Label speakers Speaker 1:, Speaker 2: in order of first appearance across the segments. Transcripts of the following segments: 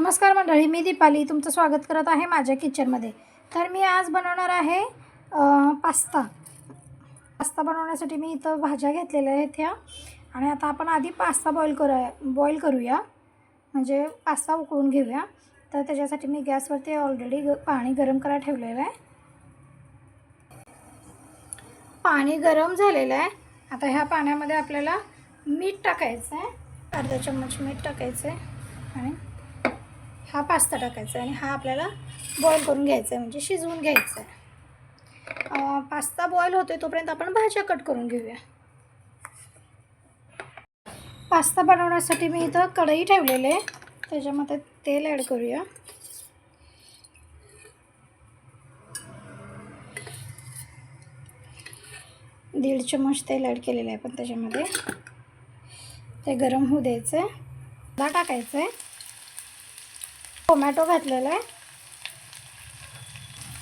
Speaker 1: नमस्कार मंडळी मी दीपाली. तुमचं स्वागत करत आहे माझ्या किचनमध्ये. तर मी आज बनवणार आहे पास्ता. पास्ता बनवण्यासाठी मी इथं भाज्या घेतलेल्या आहेत ह्या. आणि आता आपण आधी पास्ता बॉईल करूया बॉईल करूया. म्हणजे पास्ता उकळून घेऊया. तर त्याच्यासाठी मी गॅसवरती ऑलरेडी ग पाणी गरम करायला ठेवलेलं आहे. पाणी गरम झालेलं आहे. आता ह्या पाण्यामध्ये आपल्याला मीठ टाकायचं आहे अर्धा चम्मच मीठ टाकायचं आहे आणि हा पास्ता टाकायचा आहे आणि हा आपल्याला बॉईल करून घ्यायचा आहे म्हणजे शिजवून घ्यायचा आहे. पास्ता बॉईल होतो तोपर्यंत आपण भाज्या कट करून घेऊया. पास्ता बनवण्यासाठी मी इथं कढई ठेवलेली आहे. त्याच्यामध्ये तेल ॲड करूया. दीड चम्मच तेल ॲड केलेलं आहे पण त्याच्यामध्ये. ते गरम होऊ द्यायचं आहे टाकायचं आहे टोमॅटो घातलेला आहे.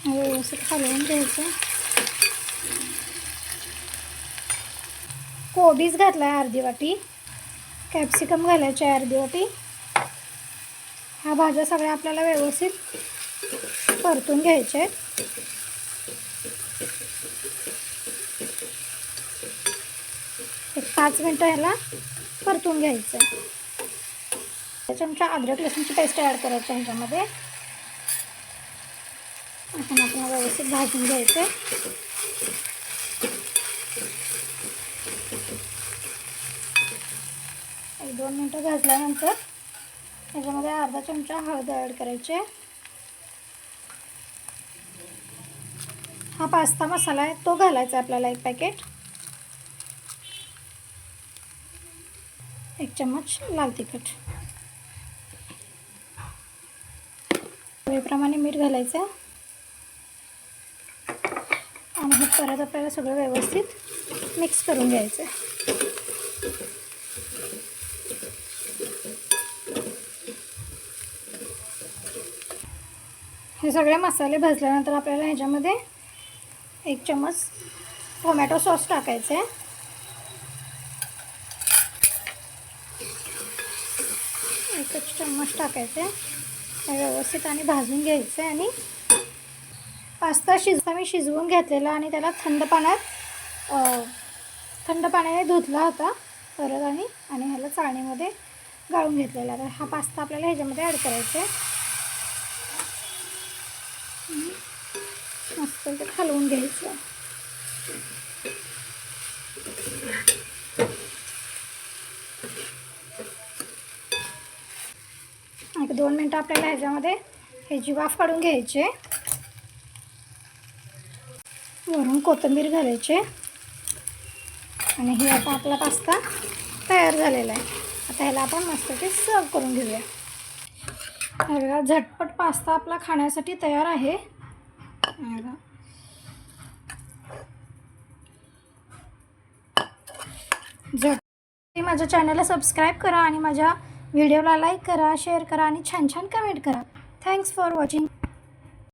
Speaker 1: म्हणजे व्यवस्थित हलवून घ्यायचं. कोबीज घातला आहे अर्धी वाटी. कॅप्सिकम घालायचे आहे अर्धी वाटी. ह्या भाज्या सगळ्या आपल्याला व्यवस्थित परतून घ्यायच्या आहेत. एक पाच मिनटं ह्याला परतून घ्यायचं आहे चमचा अद्रक लसूणची पेस्ट ॲड करायची आहे ह्याच्यामध्ये आपण आपण व्यवस्थित भाजून घ्यायचं. एक दोन मिनटं भाजल्यानंतर ह्याच्यामध्ये अर्धा चमचा हळद ॲड करायचे हा पास्ता मसाला आहे तो घालायचा आहे आपल्याला एक पॅकेट एक चम्मच लाल तिखट. चवीप्रमाणे मीठ घालायचं. आणि हे परत आपल्याला सगळं व्यवस्थित मिक्स करून घ्यायचं. हे सगळे मसाले भाजल्यानंतर आपल्याला ह्याच्यामध्ये एक चम्मच टोमॅटो सॉस टाकायचं आहे. एकच चम्मच टाकायचे आहे. व्यवस्थित आणि भाजून घ्यायचं आहे आणि पास्ता शिज मी शिजवून घेतलेला आणि त्याला थंड पाण्यात थंड पाण्याने धुतला होता परत आणि आणि ह्याला चाळणीमध्ये गाळून घेतलेला. तर हा पास्ता आपल्याला ह्याच्यामध्ये ॲड करायचा आहे मस्त ते हलवून घ्यायचं. एक दोन मिनटं आपल्याला ह्याच्यामध्ये ह्याची वाफ काढून घ्यायची. वरून कोथिंबीर घालायची. आणि हे आता आपला पास्ता तयार झालेला आहे. आता ह्याला आपण मस्तपैकी सर्व करून घेऊया. बघा झटपट पास्ता आपला खाण्यासाठी तयार आहे. बघा. झट माझ्या चॅनलला सबस्क्राईब करा आणि माझ्या व्हिडिओला लाईक करा शेअर करा आणि छान छान कमेंट करा. Thanks for watching